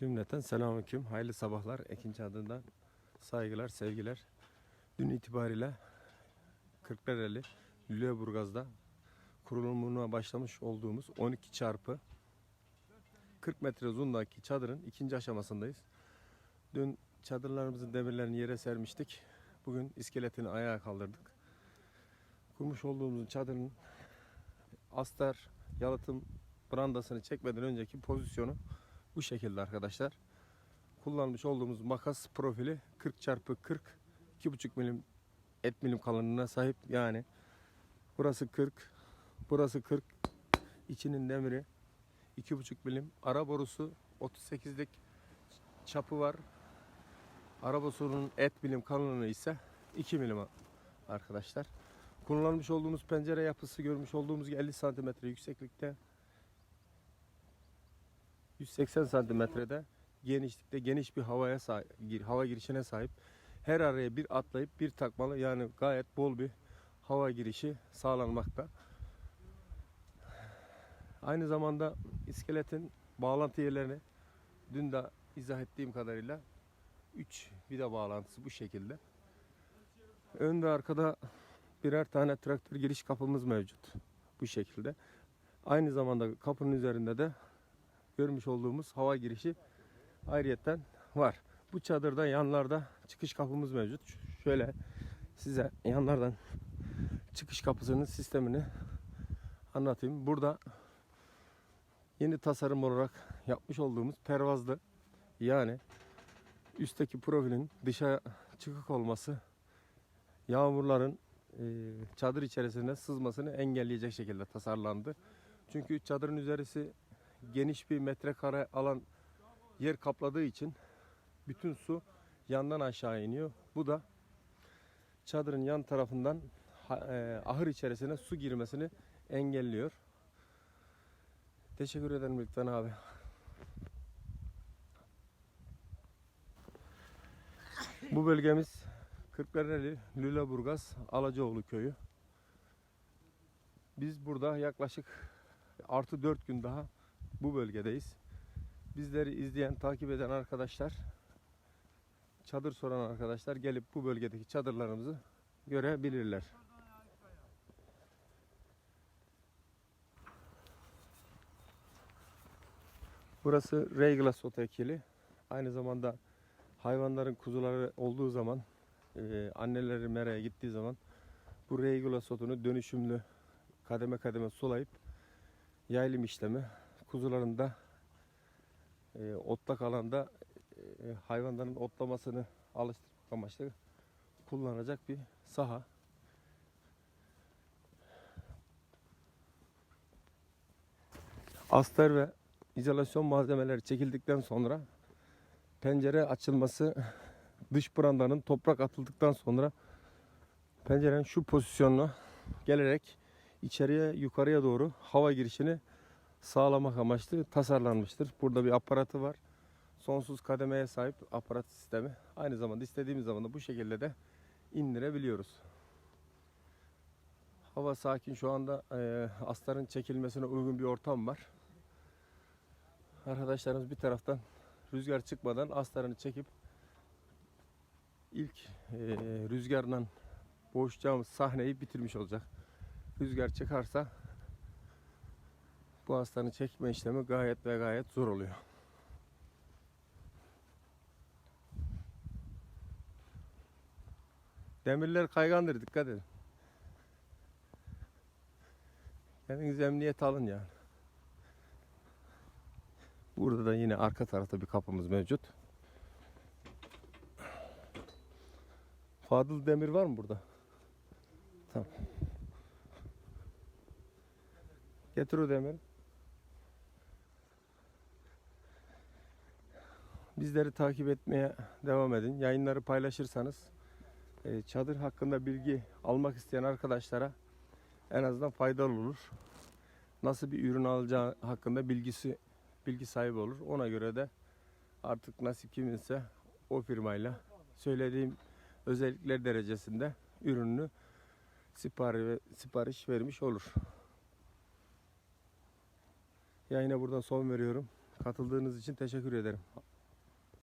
Cümleten selamünaleyküm. Hayırlı sabahlar. Ekinci adından saygılar, sevgiler. Dün itibariyle Kırklareli Lüleburgaz'da kurulumuna başlamış olduğumuz 12 çarpı 40 metre uzundaki çadırın ikinci aşamasındayız. Dün çadırlarımızın demirlerini yere sermiştik. Bugün iskeletini ayağa kaldırdık. Kurmuş olduğumuz çadırın astar, yalıtım brandasını çekmeden önceki pozisyonu bu şekilde arkadaşlar. Kullanmış olduğumuz makas profili 40 çarpı 40 2,5 milim et milim kalınlığına sahip. Yani burası 40, burası 40. içinin demiri 2,5 milim. Ara borusu 38'lik çapı var. Ara borusunun et milim kalınlığı ise 2 milim arkadaşlar. Kullanmış olduğumuz pencere yapısı görmüş olduğumuz gibi 50 santimetre yükseklikte 180 santimetrede genişlikte geniş bir havaya sahip, hava girişine sahip. Her araya bir atlayıp bir takmalı yani gayet bol bir hava girişi sağlanmakta. Aynı zamanda iskeletin bağlantı yerlerini dün de izah ettiğim kadarıyla 3 vida bağlantısı bu şekilde. Ön ve arkada birer tane traktör giriş kapımız mevcut bu şekilde. Aynı zamanda kapının üzerinde de görmüş olduğumuz hava girişi ayrıyetten var. Bu çadırda yanlarda çıkış kapımız mevcut. Şöyle size yanlardan çıkış kapısının sistemini anlatayım. Burada yeni tasarım olarak yapmış olduğumuz pervazlı yani üstteki profilin dışa çıkık olması yağmurların çadır içerisine sızmasını engelleyecek şekilde tasarlandı. Çünkü çadırın üzerisi geniş bir metrekare alan yer kapladığı için bütün su yandan aşağı iniyor. Bu da çadırın yan tarafından e, ahır içerisine su girmesini engelliyor. Teşekkür ederim Lütfen abi. Bu bölgemiz Kırklareli, Lüleburgaz, Alacaoğlu köyü. Biz burada yaklaşık artı 4 gün daha bu bölgedeyiz. Bizleri izleyen, takip eden arkadaşlar, çadır soran arkadaşlar gelip bu bölgedeki çadırlarımızı görebilirler. Burası Reglas Otekili. Aynı zamanda hayvanların kuzuları olduğu zaman, e, anneleri meraya gittiği zaman bu Reglas otunu dönüşümlü kademe kademe sulayıp yaylım işlemi kuzuların da e, otlak alanda e, hayvanların otlamasını alıştırmak amaçlı kullanacak bir saha. Astar ve izolasyon malzemeleri çekildikten sonra pencere açılması dış brandanın toprak atıldıktan sonra pencerenin şu pozisyonuna gelerek içeriye yukarıya doğru hava girişini sağlamak amaçlı tasarlanmıştır. Burada bir aparatı var. Sonsuz kademeye sahip aparat sistemi. Aynı zamanda istediğimiz zaman da bu şekilde de indirebiliyoruz. Hava sakin şu anda e, astarın çekilmesine uygun bir ortam var. Arkadaşlarımız bir taraftan rüzgar çıkmadan astarını çekip ilk e, rüzgardan boğuşacağımız sahneyi bitirmiş olacak. Rüzgar çıkarsa bu hastanın çekme işlemi gayet ve gayet zor oluyor. Demirler kaygandır dikkat edin. Kendiniz emniyet alın yani. Burada da yine arka tarafta bir kapımız mevcut. Fadıl demir var mı burada? Tamam. Getir o demiri. Bizleri takip etmeye devam edin. Yayınları paylaşırsanız e, çadır hakkında bilgi almak isteyen arkadaşlara en azından faydalı olur. Nasıl bir ürün alacağı hakkında bilgisi bilgi sahibi olur. Ona göre de artık nasip kiminse o firmayla söylediğim özellikler derecesinde ürününü sipariş, sipariş vermiş olur. Yayına buradan son veriyorum. Katıldığınız için teşekkür ederim.